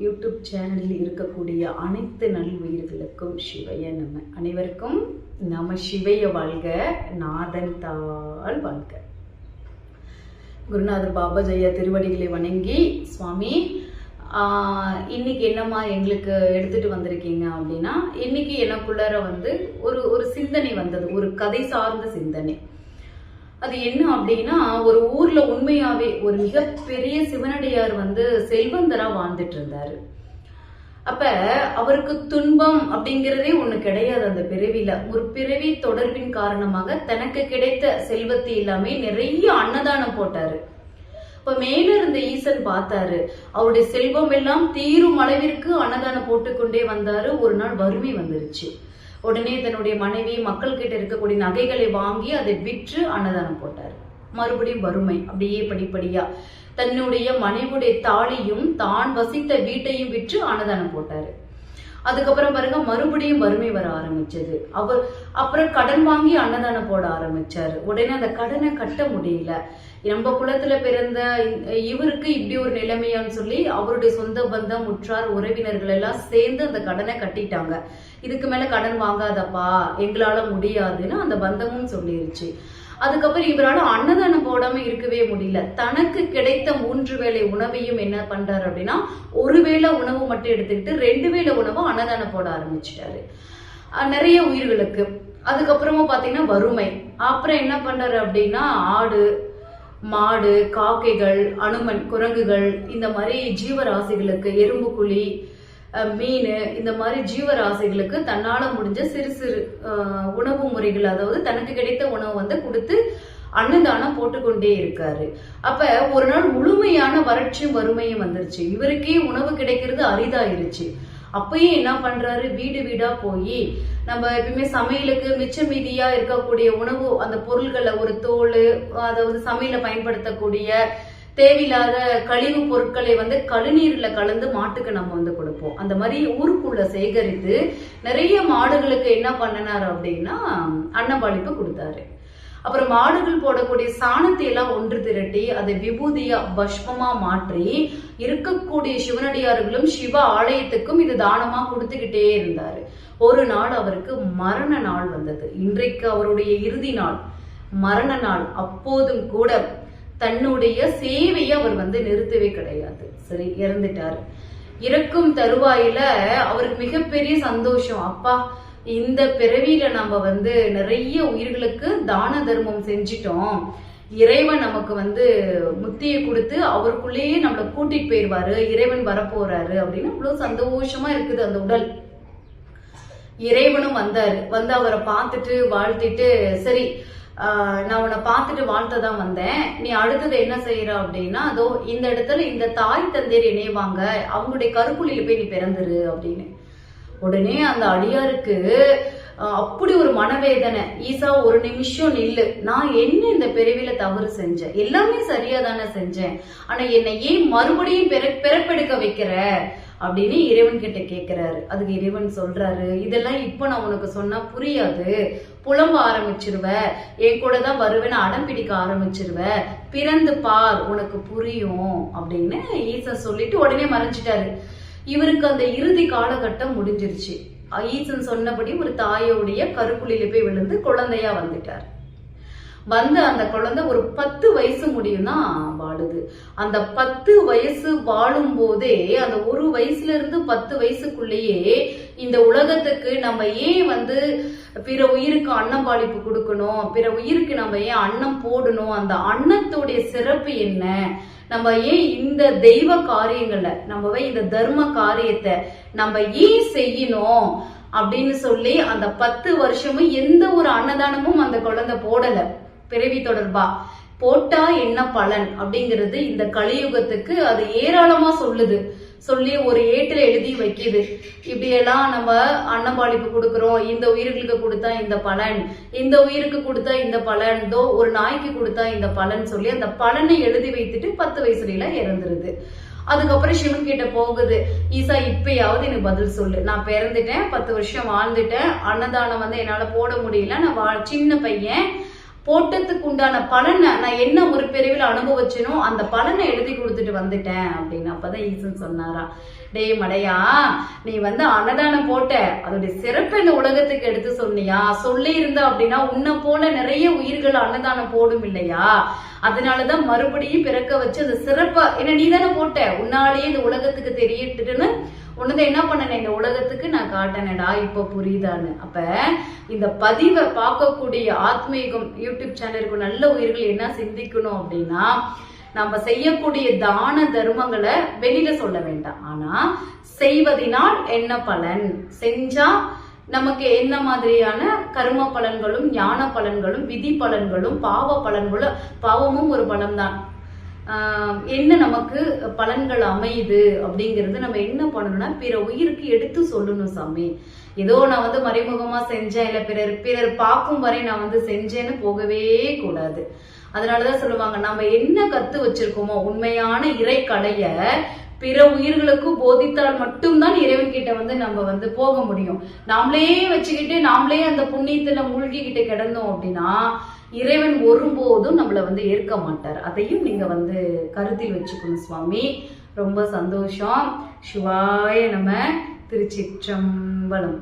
YouTube சேனலில் இருக்கக்கூடிய அனைத்து நல்வுயிர்களுக்கும் சிவைய நம்ம அனைவருக்கும் நம்ம சிவைய வாழ்க நாதன் தாள் வாழ்க. குருநாதர் பாபா ஜெயா திருவடிகளை வணங்கி சுவாமி ஆஹ், இன்னைக்கு என்னம்மா எங்களுக்கு எடுத்துட்டு வந்திருக்கீங்க அப்படின்னா இன்னைக்கு எனக்குள்ளார வந்து ஒரு ஒரு சிந்தனை வந்தது ஒரு கதை சார்ந்த சிந்தனை. அது என்ன அப்படின்னா ஒரு ஊர்ல உண்மையாவே ஒரு மிகப்பெரிய சிவனடியார் வந்து செல்வந்தரா வாழ்ந்துட்டு இருந்தாரு. அப்ப அவருக்கு துன்பம் அப்படிங்கிறதே ஒண்ணு கிடையாது அந்த பிறவில ஒரு பிறவி தொடர்பின் காரணமாக தனக்கு கிடைத்த செல்வத்தை எல்லாமே நிறைய அன்னதானம் போட்டாரு. இப்ப மேல இருந்த ஈசன் பார்த்தாரு அவருடைய செல்வம் எல்லாம் தீரும் அளவிற்கு அன்னதானம் போட்டுக்கொண்டே வந்தாரு. ஒரு நாள் வறுமை வந்துருச்சு. உடனே தன்னுடைய மனைவி மக்கள் கிட்ட இருக்கக்கூடிய நகைகளை வாங்கி அதை விற்று அன்னதானம் போட்டார். மறுபடியும் வறுமை அப்படியே படிப்படியா தன்னுடைய மனைவியுடைய தாலியும் தான் வசித்த வீட்டையும் விற்று அன்னதானம் போட்டாரு. அதுக்கப்புறம் பாருங்க மறுபடியும் வறுமை வர ஆரம்பிச்சது. அவர் அப்புறம் கடன் வாங்கி அன்னதானம் போட ஆரம்பிச்சாரு. உடனே அந்த கடனை கட்ட முடியல. நம்ம குலத்துல பிறந்த இவருக்கு இப்படி ஒரு நிலைமையான்னு சொல்லி அவருடைய சொந்த பந்தம் உற்றார் உறவினர்கள் எல்லாம் சேர்ந்து அந்த கடனை கட்டிட்டாங்க. இதுக்கு மேல கடன் வாங்காதப்பா எங்களால முடியாதுன்னு அந்த பந்தமும் சொல்லிருச்சு. அதுக்கப்புறம் இவரால் அன்னதானம் போடாம இருக்கவே முடியல. தனக்கு கிடைத்த மூன்று வேளை உணவையும் என்ன பண்றாரு அப்படின்னா ஒரு வேளை உணவு மட்டும் எடுத்துக்கிட்டு ரெண்டு வேளை உணவு அன்னதானம் போட ஆரம்பிச்சிட்டாரு. நிறைய உயிர்களுக்கு. அதுக்கப்புறமா பார்த்தீங்கன்னா வறுமை. அப்புறம் என்ன பண்ணுறாரு அப்படின்னா ஆடு மாடு காக்கைகள் அனுமன் குரங்குகள் இந்த மாதிரி ஜீவராசிகளுக்கு எறும்புக்குழி மீன் இந்த மாதிரி ஜீவராசிகளுக்கு தன்னால முடிஞ்ச சிறு சிறு உணவு முறைகள் அதாவது தனக்கு கிடைத்த உணவு வந்து கொடுத்து அன்னதானம் போட்டுக்கொண்டே இருக்காரு. அப்ப ஒரு நாள் முழுமையான வறட்சியும் வறுமையும் வந்துருச்சு. இவருக்கே உணவு கிடைக்கிறது அரிதாயிருச்சு. அப்பயும் என்ன பண்றாரு? வீடு வீடா போய் நம்ம எப்பயுமே சமையலுக்கு மிச்ச மீதியா இருக்கக்கூடிய உணவு அந்த பொருள்களை ஒரு தோல் அதாவது சமையல பயன்படுத்தக்கூடிய தேவையில்லாத கழிவு பொருட்களை வந்து கழுநீர்ல கலந்து மாட்டுக்கு நம்ம வந்து கொடுப்போம். அந்த மாதிரி ஊருக்குள்ள சேகரித்து நிறைய மாடுகளுக்கு என்ன பண்ணினார் அப்படின்னா அன்னபாளிப்பு கொடுத்தாரு. அப்புறம் மாடுகள் போடக்கூடிய சாணத்தை எல்லாம் ஒன்று திரட்டி அதை விபூதியா பஷ்மமா மாற்றி இருக்கக்கூடிய சிவனடியார்களும் சிவ ஆலயத்துக்கும் இது தானமா கொடுத்துக்கிட்டே இருந்தாரு. ஒரு நாள் அவருக்கு மரண நாள் வந்தது. இன்றைக்கு அவருடைய இறுதி நாள். மரண நாள். அப்போதும் கூட தன்னுடைய சேவையை அவர் வந்து நிறுத்தவே கிடையாது. சரி இறந்துட்டாரு. இறக்கும் தருவாயில அவருக்கு மிகப்பெரிய சந்தோஷம். அப்பா இந்த பிறவியில நம்ம வந்து நிறைய உயிர்களுக்கு தான தர்மம் செஞ்சிட்டோம். இறைவன் நமக்கு வந்து முத்தியை கொடுத்து அவருக்குள்ளேயே நம்மளை கூட்டிட்டு போயிருவாரு. இறைவன் வரப்போறாரு அப்படின்னு அவ்வளவு சந்தோஷமா இருக்குது அந்த உடல். இறைவனும் வந்தாரு. வந்து அவரை பார்த்துட்டு வாழ்த்திட்டு சரி நான் உன்னை பார்த்துட்டு வாழ்த்த தான் வந்தேன். நீ அடுத்தது என்ன செய்யற அப்படின்னா அதோ இந்த இடத்துல இந்த தாய் தந்தையர் இணைவாங்க. அவங்களுடைய கருக்குழியில போய் நீ பிறந்துரு அப்படின்னு. உடனே அந்த அடியாருக்கு அப்படி ஒரு மனவேதனை. ஈசா ஒரு நிமிஷம் நில்லு. நான் என்ன இந்த பிறவில தவறு செஞ்சேன்? எல்லாமே சரியா தானே செஞ்சேன். ஆனா என்னை ஏன் மறுபடியும் பிற பிறப்பெடுக்க வைக்கிற? அப்படின்னு இறைவன் கிட்ட கேட்கிறாரு அதுக்கு இறைவன் சொல்றாரு இதெல்லாம் இப்ப நான் உனக்கு சொன்னா புரியாது. புலம்ப ஆரம்பிச்சிருவ. என் கூட தான் வருவேன்னு அடம் பிடிக்க ஆரம்பிச்சிருவ. பிறந்து பார் உனக்கு புரியும். அப்படின்னு ஈசன் சொல்லிட்டு உடனே மறைஞ்சிட்டாரு. இவருக்கு அந்த இறுதி காலகட்டம் முடிஞ்சிருச்சு. ஈசன் சொன்னபடி ஒரு தாயோடைய கருக்குழியில போய் விழுந்து குழந்தையா வந்துட்டார். வந்த அந்த குழந்தை ஒரு பத்து வயசு முடியும் தான் வாழுது. அந்த பத்து வயசு வாழும் போதே அந்த ஒரு வயசுல இருந்து பத்து வயசுக்குள்ளேயே இந்த உலகத்துக்கு நம்ம ஏன் வந்து பிற உயிருக்கு அன்னம் பாலிப்பு கொடுக்கணும்? பிற உயிருக்கு நம்ம ஏன் அன்னம் போடணும்? அந்த அன்னத்துடைய சிறப்பு என்ன? நம்ம ஏன் இந்த தெய்வ காரியங்களை நம்ம இந்த தர்ம காரியத்தை நம்ம ஏன் செய்யணும்? அப்படின்னு சொல்லி அந்த பத்து வருஷமும் எந்த ஒரு அன்னதானமும் அந்த குழந்தை போடலை. பிறவி தொடர்பா? போட்டா என்ன பலன்? அப்படிங்கிறது இந்த கலியுகத்துக்கு அது ஏராளமா சொல்லுது. சொல்லி ஒரு ஏட்டில் எழுதி வைக்குது. இப்படியெல்லாம் நம்ம அன்னபாளிப்பு கொடுக்குறோம். இந்த உயிர்களுக்கு கொடுத்தா இந்த பலன். இந்த உயிருக்கு கொடுத்தா இந்த பலன். தோ ஒரு நாய்க்கு கொடுத்தா இந்த பலன் சொல்லி அந்த பலனை எழுதி வைத்துட்டு பத்து வயசுல இறந்துருது. அதுக்கப்புறம் சிவன் கிட்ட போகுது. ஈசா இப்பயாவது எனக்கு பதில் சொல்லு. நான் பிறந்துட்டேன் பத்து வருஷம் வாழ்ந்துட்டேன். அன்னதானம் வந்து என்னால போட முடியல. நான் வா- சின்ன பையன். போட்டதுக்கு உண்டான பலனை நான் என்ன ஒரு பிரிவில் அனுபவிச்சேனோ அந்த பலனை எழுதி கொடுத்துட்டு வந்துட்டேன் அப்படின்னு அப்பதான் ஈசன் சொன்னாரா டேய் மடையா நீ வந்து அன்னதானம் போட்ட அதோடைய சிறப்பு இந்த உலகத்துக்கு எடுத்து சொன்னியா? சொல்லி இருந்த அப்படின்னா உன்னை போல நிறைய உயிர்கள் அன்னதானம் போடும் இல்லையா? அதனாலதான் மறுபடியும் பிறக்க வச்சு அந்த சிறப்பா ஏன்னா நீ தானே போட்ட உன்னாலேயே இந்த உலகத்துக்கு தெரியட்டுன்னு உன்னதை என்ன பண்ணனே? இந்த உலகத்துக்கு நான் காட்டினேடா இப்ப புரியுதான்னு. அப்ப இந்த பதிவை பார்க்கக்கூடிய ஆத்மீகம் யூடியூப் சேனலுக்கு நல்ல உயிர்கள் என்ன சிந்திக்கணும் அப்படின்னா நம்ம செய்யக்கூடிய தான தர்மங்களை வெளியில சொல்ல வேண்டாம். ஆனா செய்வதினால் என்ன பலன்? செஞ்சா நமக்கு என்ன மாதிரியான கர்ம பலன்களும் ஞான பலன்களும் விதி பலன்களும் பாவ பலன்களும் பாவமும் ஒரு பலன்தான் தான் என்ன நமக்கு பலன்கள் அமையுது அப்படிங்கிறது நம்ம என்ன பண்ணணும்னா பிற உயிருக்கு எடுத்து சொல்லணும் சாமி. ஏதோ நான் வந்து மறைமுகமா செஞ்சேன் இல்ல பிறர் பிறர் பார்க்கும் வரை நான் வந்து செஞ்சேன்னு போகவே கூடாது. அதனாலதான் சொல்லுவாங்க நம்ம என்ன கத்து வச்சிருக்கோமோ உண்மையான இறை கடைய பிற உயிர்களுக்கு போதித்தால் மட்டும்தான் இறைவன் கிட்ட வந்து நம்ம வந்து போக முடியும். நாமளே வச்சுக்கிட்டு நாமளே அந்த புண்ணியத்துல மூழ்கிக்கிட்டு கிடந்தோம் அப்படின்னா இறைவன் ஒருபோதும் நம்மளை வந்து ஏற்க மாட்டார். அதையும் நீங்க வந்து கருத்தில் வச்சுக்கணும் சுவாமி. ரொம்ப சந்தோஷம். சிவாய நம்ம திருச்சிற்றம்பலம்.